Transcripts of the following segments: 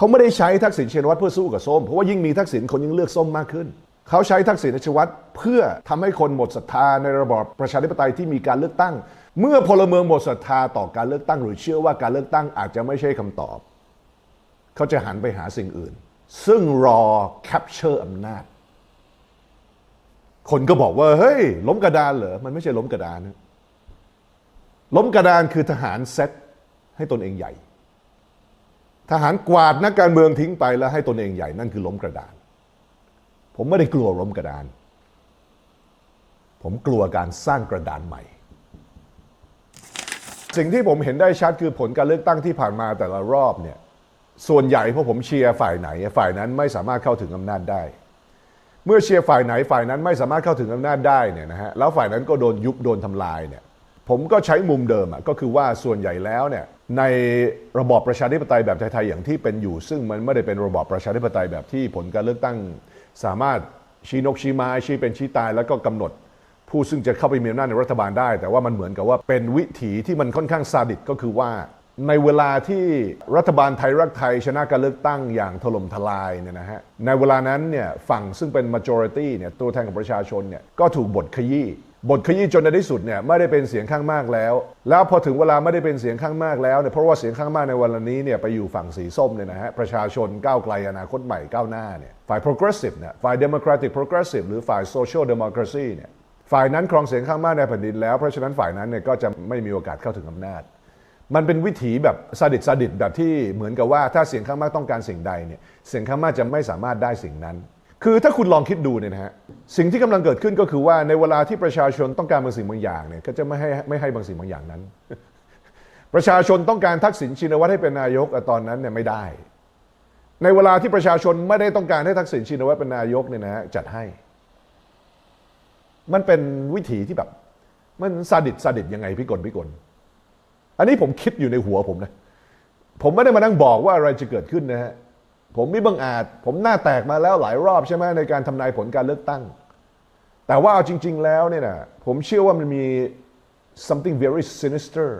เขาไม่ได้ใช้ทักษิณชินวัตรเพื่อสู้กับส้ม เพราะว่ายิ่งมีทักษิณคนยิ่งเลือกส้มมากขึ้น เขาใช้ทักษิณชินวัตรเพื่อทำให้คนหมดศรัทธาในระบอบประชาธิปไตยที่มีการเลือกตั้ง เมื่อพลเมืองหมดศรัทธาต่อการเลือกตั้ง หรือเชื่อว่าการเลือกตั้งอาจจะไม่ใช่คำตอบ เขาจะหันไปหาสิ่งอื่น ซึ่งรอแคปเชอร์อำนาจ คนก็บอกว่าเฮ้ยล้มกระดานเหรอมันไม่ใช่ล้มกระดานนะล้มกระดานคือทหารเซตให้ตนเองใหญ่ ทหารกวาดนักการเมืองทิ้งไปแล้วให้ตนเองใหญ่นั่นคือล้มกระดาน ผมไม่ได้กลัวล้มกระดาน ผมกลัวการสร้างกระดานใหม่ สิ่งที่ผมเห็นได้ชัดคือผลการเลือกตั้งที่ผ่านมาแต่ละรอบเนี่ยส่วนใหญ่เพราะผมเชียร์ฝ่ายไหน ฝ่ายนั้นไม่สามารถเข้าถึงอำนาจได้ เมื่อเชียร์ฝ่ายไหนฝ่ายนั้นไม่สามารถเข้าถึงอำนาจได้เนี่ยนะฮะแล้วฝ่ายนั้นก็โดนยุบโดนทำลายเนี่ย ผมก็ใช้มุมเดิมอะก็คือว่าส่วนใหญ่แล้วเนี่ยในระบอบประชาธิปไตยแบบไทยๆอย่างที่เป็นอยู่ ซึ่งมันไม่ได้เป็นระบอบประชาธิปไตยแบบที่ผลการเลือกตั้ง สามารถชี้นกชี้ไม้ชี้เป็นชี้ตายแล้วก็กำหนด ผู้ซึ่งจะเข้าไปมีอำนาจในรัฐบาลได้ แต่ว่ามันเหมือนกับว่าเป็นวิถีที่มันค่อนข้างซาดิสก็คือว่า ในเวลาที่รัฐบาลไทยรักไทยชนะการเลือกตั้งอย่างถล่มทลายเนี่ยนะฮะในเวลานั้นเนี่ยฝั่งซึ่งเป็น majority เนี่ยตัวแทนของประชาชนเนี่ยก็ถูกบทขยี้ บทขยี้จนในที่สุดเนี่ยไม่ได้เป็นเสียงข้างมากแล้ว แล้วพอถึงเวลาไม่ได้เป็นเสียงข้างมากแล้วเนี่ยเพราะว่าเสียงข้างมากในวันนี้เนี่ยไปอยู่ฝั่งสีส้มเนี่ยนะฮะประชาชนก้าวไกลอนาคตใหม่ก้าวหน้าเนี่ยฝ่าย progressive เนี่ยฝ่าย democratic progressive หรือฝ่าย social democracy เนี่ยฝ่ายนั้นครองเสียงข้างมากในแผ่นดินแล้ว เพราะฉะนั้นฝ่ายนั้นเนี่ยก็จะไม่มีโอกาสเข้าถึงอำนาจ มันเป็นวิถีแบบซาดิสซาดิสแบบที่เหมือนกับว่าถ้าเสียงข้างมากต้องการสิ่งใดเนี่ยเสียงข้างมากจะไม่สามารถได้สิ่งนั้น คือถ้าคุณลองคิดดูเนี่ยนะฮะสิ่งที่กำลังเกิดขึ้นก็คือว่าในเวลาที่ประชาชนต้องการบางสิ่งบางอย่างเนี่ยก็จะไม่ให้ไม่ให้บางสิ่งบางอย่างนั้น ประชาชนต้องการทักษิณชินวัตรให้เป็นนายกตอนนั้นเนี่ยไม่ได้ ในเวลาที่ประชาชนไม่ได้ต้องการให้ทักษิณชินวัตรเป็นนายกเนี่ยนะฮะจัดให้ มันเป็นวิถีที่แบบ มันซาดิสซาดิสยังไงพี่กลพี่กลอันนี้ผมคิดอยู่ในหัวผมนะผมไม่ได้มานั่งบอกว่าอะไรจะเกิดขึ้นนะฮะ ผมไม่บังอาจ ผมหน้าแตกมาแล้วหลายรอบใช่ไหมในการทำนายผลการเลือกตั้ง แต่ว่าเอาจริง ๆ แล้วเนี่ยนะผมเชื่อว่ามันมี something very sinister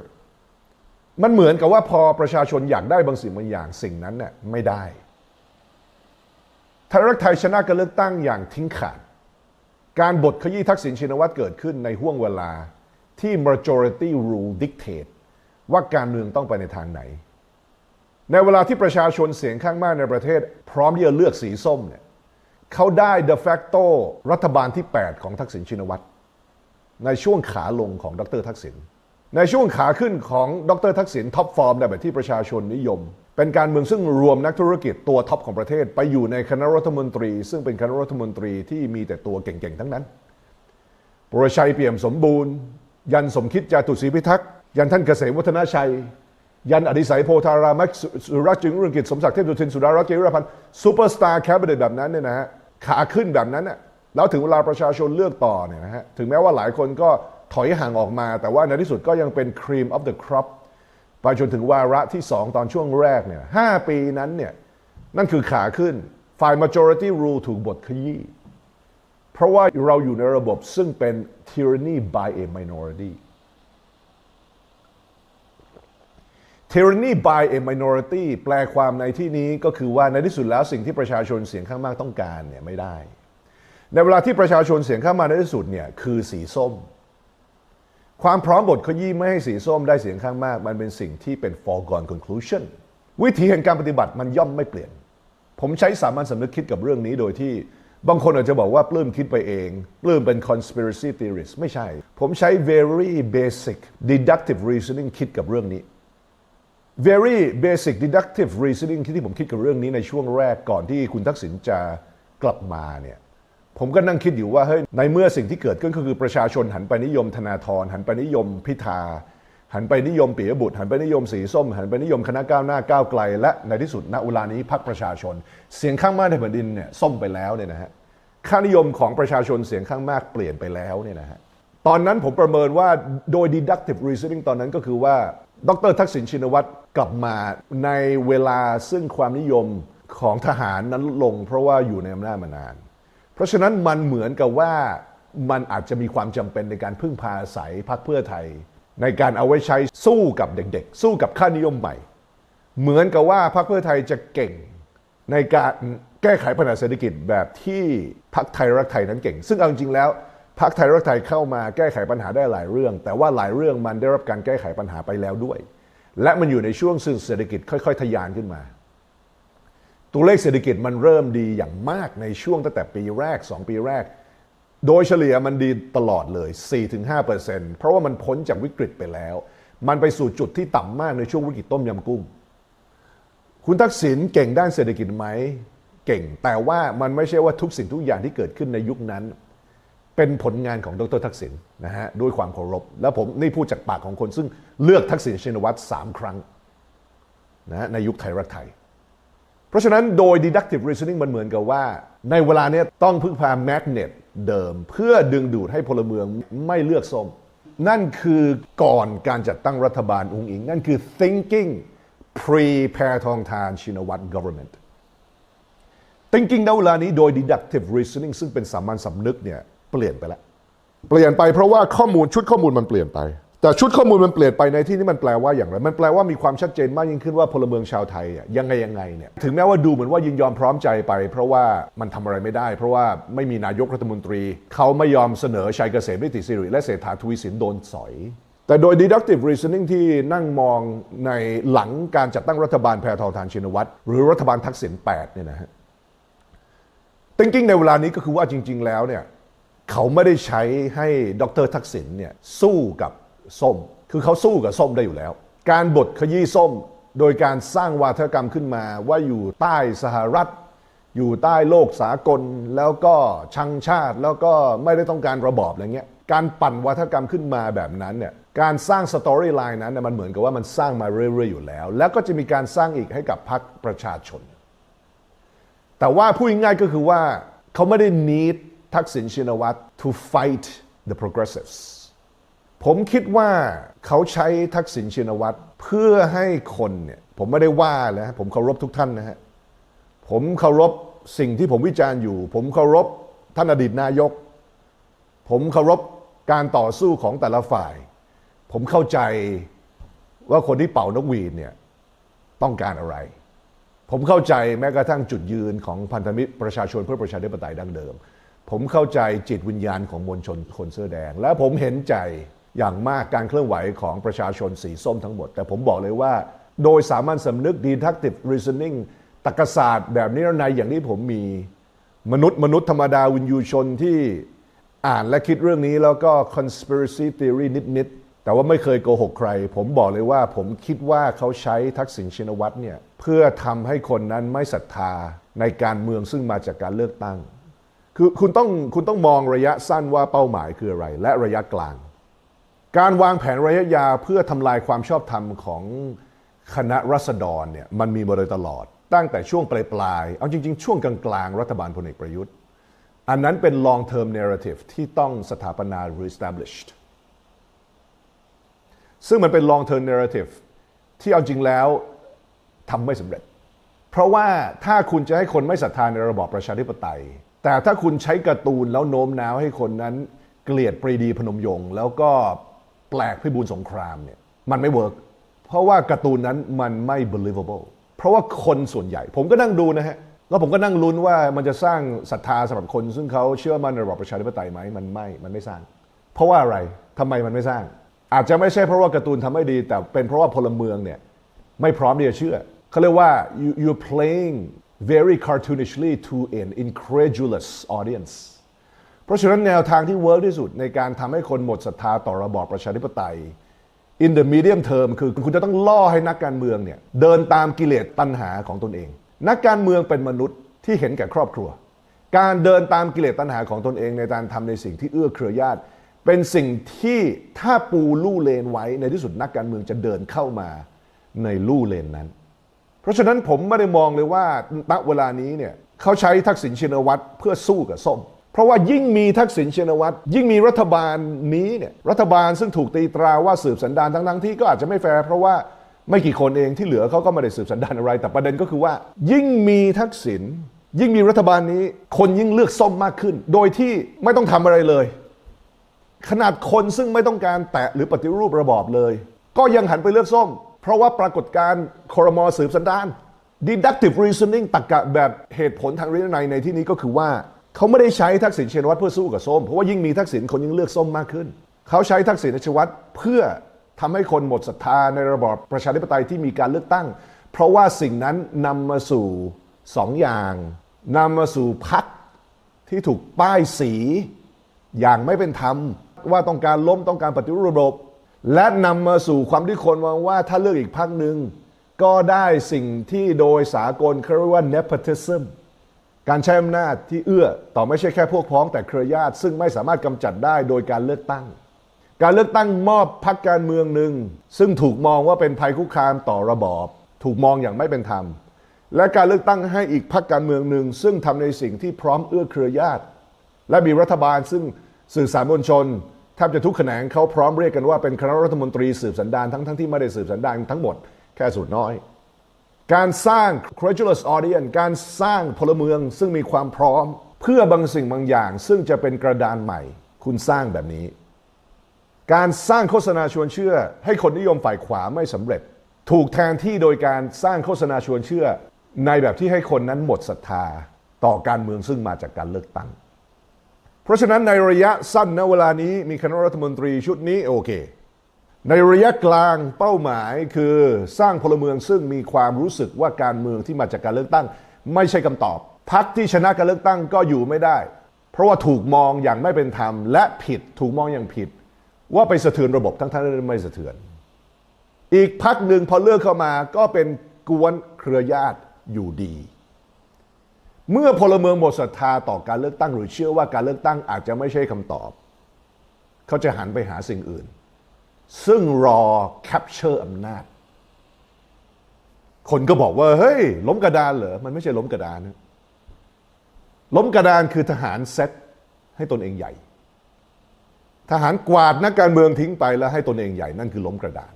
มันเหมือนกับว่าพอประชาชนอยากได้บางสิ่งบางอย่างสิ่งนั้นเนี่ยไม่ได้ไทยรักไทยชนะการเลือกตั้งอย่างทิ้งขาด การบทขยี้ทักษิณชินวัตรเกิดขึ้นในห่วงเวลาที่ majority rule dictate ว่าการเมืองต้องไปในทางไหน ในเวลาที่ประชาชนเสียงข้างมากในประเทศ พร้อมที่จะเลือกสีส้มเนี่ยเขาได้ de facto รัฐบาลที่ 8 ของทักษิณชินวัตรในช่วงขาลงของดรทักษิณในช่วงขาขึ้นของดรทักษิณท็อปฟอร์มในแบบที่ประชาชนนิยม เป็นการเมืองซึ่งรวมนักธุรกิจตัวท็อปของประเทศ ไปอยู่ในคณะรัฐมนตรี ซึ่งเป็นคณะรัฐมนตรีที่มีแต่ตัวเก่งๆทั้งนั้นปรชัยเปี่ยมสมบูรณ์ ยันสมคิดจาตุศรีพิทักษ์ยันท่านเกษมวัฒนาชัย ยันอดิสัยโพธารามักสุรักจึงรุ่งกิจสมศักดิ์เทพสุทินสุดารัตน์เกยุรพันธ์ซูเปอร์สตาร์แคบิเนตแบบนั้นเนี่ยนะฮะขาขึ้นแบบนั้นน่ะแล้วถึงเวลาประชาชนเลือกต่อเนี่ยนะฮะถึงแม้ว่าหลายคนก็ถอยห่างออกมา แต่ว่าในที่สุดก็ยังเป็น cream of the crop ไปจนถึงวาระที่ 2 ตอนช่วงแรกเนี่ยห้าปีนั้นเนี่ยนั่นคือขาขึ้นฝ่าย majority rule ถูกบทขยี้เพราะว่าเราอยู่ในระบบซึ่งเป็น tyranny by a minority tyranny by a minority แปลความในที่นี้ก็คือว่าในที่สุดแล้วสิ่งที่ประชาชนเสียงข้างมากต้องการเนี่ยไม่ได้ ในเวลาที่ประชาชนเสียงข้างมากในที่สุดเนี่ยคือสีส้ม ความพร้อมบทขยี้ไม่ให้สีส้มได้เสียงข้างมาก มันเป็นสิ่งที่เป็น foregone conclusion วิธีแห่งการปฏิบัติมันย่อมไม่เปลี่ยน ผมใช้สามัญสำนึกคิดกับเรื่องนี้โดยที่บางคนอาจจะบอกว่าปลื้มคิดไปเองปลื้มเป็น conspiracy theorist ไม่ใช่ ผมใช้ very basic deductive reasoning คิดกับเรื่องนี้ very basic deductive reasoning ที่ผมคิดกับเรื่องนี้ในช่วงแรกก่อนที่คุณทักษิณจะกลับมาเนี่ยผมก็นั่งคิดอยู่ว่าเฮ้ยในเมื่อสิ่งที่เกิดขึ้นก็คือประชาชนหันไปนิยมธนาธรหันไปนิยมพิธา หันไปนิยมปิยบุตร หันไปนิยมสีส้ม หันไปนิยมคณะก้าวหน้าก้าวไกล และในที่สุดณเวลานี้พรรคประชาชน เสียงข้างมากในแผ่นดินเนี่ยส้มไปแล้วเนี่ยนะฮะค่านิยมของประชาชนเสียงข้างมากเปลี่ยนไปแล้วเนี่ยนะฮะตอนนั้นผมประเมินว่าโดย deductive reasoning ตอนนั้นก็คือว่า ดรทักษิณชินวัตรกลับมาในเวลาซึ่งความนิยมของทหารนั้นลง เพราะว่าอยู่ในอำนาจมานาน เพราะฉะนั้นมันเหมือนกับว่ามันอาจจะมีความจำเป็นในการพึ่งพาอาศัยพรรคเพื่อไทย ในการเอาไว้ใช้สู้กับเด็กๆ สู้กับค่านิยมใหม่ เหมือนกับว่าพรรคเพื่อไทยจะเก่งในการแก้ไขปัญหาเศรษฐกิจแบบที่พรรคไทยรักไทยนั้นเก่ง ซึ่งเอาจริงๆแล้ว พรรคไทยรักไทยเข้ามาแก้ไขปัญหาได้หลายเรื่อง แต่ว่าหลายเรื่องมันได้รับการแก้ไขปัญหาไปแล้วด้วย และมันอยู่ในช่วงซึ่งเศรษฐกิจค่อย ๆ ทะยานขึ้นมา ตัวเลขเศรษฐกิจมันเริ่มดีอย่างมากในช่วงตั้งแต่ปีแรก 2 ปีแรก โดยเฉลี่ยมันดีตลอดเลย 4-5%เพราะว่ามันพ้นจากวิกฤตไปแล้ว มันไปสู่จุดที่ต่ำมากในช่วงวิกฤตต้มยำกุ้งคุณทักษิณเก่งด้านเศรษฐกิจไหม เก่งแต่ว่ามันไม่ใช่ว่าทุกสิ่งทุกอย่างที่เกิดขึ้นในยุคนั้น เป็นผลงานของดรทักษิณนะฮะด้วยความเคารพแล้วผมนี่พูดจากปากของคนซึ่งเลือกทักษิณชินวัตรสามครั้งนะฮะในยุคไทยรักไทย เพราะฉะนั้นโดย deductive reasoning มันเหมือนกับว่า ในเวลาเนี้ยต้องพึ่งพา magnet เดิม เพื่อดึงดูดให้พลเมืองไม่เลือกส้ม นั่นคือก่อนการจัดตั้งรัฐบาลองค์อิง นั่นคือ thinking pre แพทองทานชินวัตร government thinking ณเวลานี้โดย deductive reasoning ซึ่งเป็นสามัญสำนึกเนี่ย เปลี่ยนไปแล้วเปลี่ยนไปเพราะว่าข้อมูลชุดข้อมูลมันเปลี่ยนไป แต่ชุดข้อมูลมันเปลี่ยนไปในที่นี้มันแปลว่าอย่างไร มันแปลว่ามีความชัดเจนมากยิ่งขึ้นว่าพลเมืองชาวไทยอะยังไงยังไงเนี่ยถึงแม้ว่าดูเหมือนว่ายินยอมพร้อมใจไป เพราะว่ามันทำอะไรไม่ได้ เพราะว่าไม่มีนายกรัฐมนตรี เขาไม่ยอมเสนอชัยเกษมนิติสิริและเศรษฐาทวีสินโดนสอยแต่โดย deductive reasoning ที่นั่งมองในหลังการจัดตั้งรัฐบาลแพทองทานชินวัตรหรือรัฐบาลทักษิณ8เนี่ยนะฮะ thinking ในเวลานี้ก็คือว่าจริง ๆ แล้วเนี่ย เขาไม่ได้ใช้ให้ดรทักษิณเนี่ยสู้กับส้ม คือเขาสู้กับส้มได้อยู่แล้ว การบดขยี้ส้ม โดยการสร้างวาทกรรมขึ้นมาว่าอยู่ใต้สหรัฐ อยู่ใต้โลกสากล แล้วก็ชังชาติ แล้วก็ไม่ได้ต้องการระบอบอะไรเงี้ย การปั่นวาทกรรมขึ้นมาแบบนั้นเนี่ย การสร้างสตอรี่ไลน์นั้นน่ะมันเหมือนกับว่ามันสร้างมาเรื่อยๆอยู่แล้ว แล้วก็จะมีการสร้างอีกให้กับพรรคประชาชน แต่ว่าพูดง่ายๆก็คือว่าเขาไม่ได้ need ทักษิณชินวัตร to fight the progressives ผมคิดว่าเขาใช้ทักษิณชินวัตรเพื่อให้คนเนี่ยผมไม่ได้ว่านะผมเคารพทุกท่านนะฮะผมเคารพสิ่งที่ผมวิจารณ์อยู่ ผมเคารพท่านอดีตนายก ผมเคารพการต่อสู้ของแต่ละฝ่าย ผมเข้าใจว่าคนที่เป่านกหวีดเนี่ยต้องการอะไร ผมเข้าใจแม้กระทั่งจุดยืนของพันธมิตรประชาชนเพื่อประชาธิปไตยดั้งเดิม ผมเข้าใจจิตวิญญาณของมวลชนคนเสื้อแดง และผมเห็นใจอย่างมากการเคลื่อนไหวของประชาชนสีส้มทั้งหมด แต่ผมบอกเลยว่า โดยสามัญสำนึก deductive reasoning ตรรกศาสตร์แบบนิรนัยอย่างที่ผมมี มนุษย์มนุษย์ธรรมดาวินยูชนที่อ่านและคิดเรื่องนี้แล้วก็ conspiracy theory นิด ๆ แต่ว่าไม่เคยโกหกใคร ผมบอกเลยว่าผมคิดว่าเขาใช้ทักษิณชินวัตรเนี่ยเพื่อทำให้คนนั้นไม่ศรัทธาในการเมืองซึ่งมาจากการเลือกตั้ง คือคุณต้องคุณต้องมองระยะสั้นว่าเป้าหมายคืออะไร และระยะกลาง การวางแผนระยะยาวเพื่อทำลายความชอบธรรมของคณะรัษฎรเนี่ยมันมีมาโดยตลอด ตั้งแต่ช่วงปลายปลายๆเอาจริง ๆ ช่วงกลางๆ รัฐบาลพลเอกประยุทธ์ อันนั้นเป็น long term narrative ที่ต้องสถาปนา reestablished ซึ่งมันเป็น long term narrative ที่เอาจริงแล้วทำไม่สำเร็จ เพราะว่าถ้าคุณจะให้คนไม่ศรัทธาในระบอบประชาธิปไตย แต่ถ้าคุณใช้การ์ตูนแล้วโน้มน้าวให้คนนั้น เกลียดปรีดีพนมยงค์แล้วก็แปลกพิบูลสงครามเนี่ยมันไม่เวิร์กเพราะว่าการ์ตูนนั้นมันไม่ believable เพราะว่าคนส่วนใหญ่ ผมก็นั่งดูนะฮะแล้วผมก็นั่งลุ้นว่ามันจะสร้างศรัทธาสำหรับคน ซึ่งเขาเชื่อมั่นในระบอบประชาธิปไตยไหมมันไม่มันไม่สร้าง เพราะว่าอะไรทำไมมันไม่สร้าง อาจจะไม่ใช่เพราะว่าการ์ตูนทำไม่ดี แต่เป็นเพราะว่าพลเมืองเนี่ยไม่พร้อมที่จะเชื่อเขาเรียกว่า you you're playing very cartoonishly to an incredulous audience เพราะฉะนั้นแนวทางที่เวิร์กที่สุดในการทำให้คนหมดศรัทธาต่อระบอบประชาธิปไตย in the medium term คือคุณจะต้องล่อให้นักการเมืองเนี่ยเดินตามกิเลสตัณหาของตนเอง นักการเมืองเป็นมนุษย์ที่เห็นแก่ครอบครัว การเดินตามกิเลสตัณหาของตนเองในการทำในสิ่งที่เอื้อเครือญาติ เป็นสิ่งที่ถ้าปูลู่เลนไว้ในที่สุดนักการเมืองจะเดินเข้ามาในลู่เลนนั้น ราะฉะนั้นผมไม่ได้มองเลยว่าณเวลานี้เนี่ยเขาใช้ทักษิณชินวัตรเพื่อสู้กับส้ม เพราะว่ายิ่งมีทักษิณชินวัตรยิ่งมีรัฐบาลนี้เนี่ยรัฐบาลซึ่งถูกตีตราว่าสืบสันดานทั้งๆที่ก็อาจจะไม่แฟร์เพราะว่าไม่กี่คนเองที่เหลือเขาก็ไม่ได้สืบสันดานอะไร แต่ประเด็นก็คือว่า ยิ่งมีทักษิณยิ่งมีรัฐบาลนี้ คนยิ่งเลือกส้มมากขึ้น โดยที่ไม่ต้องทำอะไรเลย ขนาดคนซึ่งไม่ต้องการแตะหรือปฏิรูประบอบเลย ก็ยังหันไปเลือกส้ม เพราะว่าปรากฏการณ์คอรมอสืบสันดาน deductive reasoning ตรรกะแบบเหตุผลทางวินัยในที่นี้ก็คือว่า เขาไม่ได้ใช้ทักษิณชินวัตรเพื่อสู้กับส้ม เพราะว่ายิ่งมีทักษิณคนยิ่งเลือกส้มมากขึ้น เขาใช้ทักษิณชินวัตรเพื่อทำให้คนหมดศรัทธาในระบอบประชาธิปไตยที่มีการเลือกตั้ง เพราะว่าสิ่งนั้นนำมาสู่สองอย่างนำมาสู่พักที่ถูกป้ายสีอย่างไม่เป็นธรรม ว่าต้องการล้มต้องการปฏิรูประบบ และนำมาสู่ความที่คนมองว่าถ้าเลือกอีกพักหนึ่งก็ได้สิ่งที่โดยสากลเขาเรียกว่า nepotism การใช้อำนาจที่เอื้อต่อไม่ใช่แค่พวกพ้องแต่เครือญาติ ซึ่งไม่สามารถกำจัดได้โดยการเลือกตั้ง การเลือกตั้งมอบพักการเมืองหนึ่งซึ่งถูกมองว่าเป็นภัยคุกคามต่อระบอบ ถูกมองอย่างไม่เป็นธรรม และการเลือกตั้งให้อีกพักการเมืองหนึ่งซึ่งทำในสิ่งที่พร้อมเอื้อเครือญาติ และมีรัฐบาลซึ่งสื่อสารมวลชน ทบจะทุกแขนงเขาพร้อมเรียกกันว่าเป็นคณะรัฐมนตรีสืบสันดานทั้งทั้งที่ไม่ได้สืบสันดานทั้งหมดแค่ส่วนน้อย การสร้าง credulous audience การสร้างพลเมืองซึ่งมีความพร้อม เพื่อบางสิ่งบางอย่าง ซึ่งจะเป็นกระดานใหม่ คุณสร้างแบบนี้ การสร้างโฆษณาชวนเชื่อ ให้คนนิยมฝ่ายขวาไม่สำเร็จ ถูกแทนที่โดยการสร้างโฆษณาชวนเชื่อ ในแบบที่ให้คนนั้นหมดศรัทธาต่อการเมืองซึ่งมาจากการเลือกตั้ง ราะฉะนั้นในระยะสั้นณเวลานี้มีคณะรัฐมนตรีชุดนี้โอเค ในระยะกลางเป้าหมายคือสร้างพลเมืองซึ่งมีความรู้สึกว่าการเมืองที่มาจากการเลือกตั้ง ไม่ใช่คำตอบพักที่ชนะการเลือกตั้งก็อยู่ไม่ได้ เพราะว่าถูกมองอย่างไม่เป็นธรรม และผิดถูกมองอย่างผิด ว่าไปสะเทือนระบบทั้งๆที่ไม่สะเทือน อีกพักหนึ่งพอเลือกเข้ามาก็เป็นกวนเครือญาติอยู่ดี เมื่อพลเมืองหมดศรัทธาต่อการเลือกตั้งหรือเชื่อว่าการเลือกตั้งอาจจะไม่ใช่คำตอบ เขาจะหันไปหาสิ่งอื่น ซึ่งรอแคปเชอร์อำนาจ คนก็บอกว่า เฮ้ย ล้มกระดานเหรอ มันไม่ใช่ล้มกระดานนะล้มกระดานคือทหารเซตให้ตนเองใหญ่ ทหารกวาดนักการเมืองทิ้งไปแล้วให้ตนเองใหญ่นั่นคือล้มกระดาน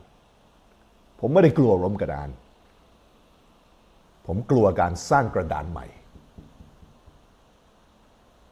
ผมไม่ได้กลัวล้มกระดาน ผมกลัวการสร้างกระดานใหม่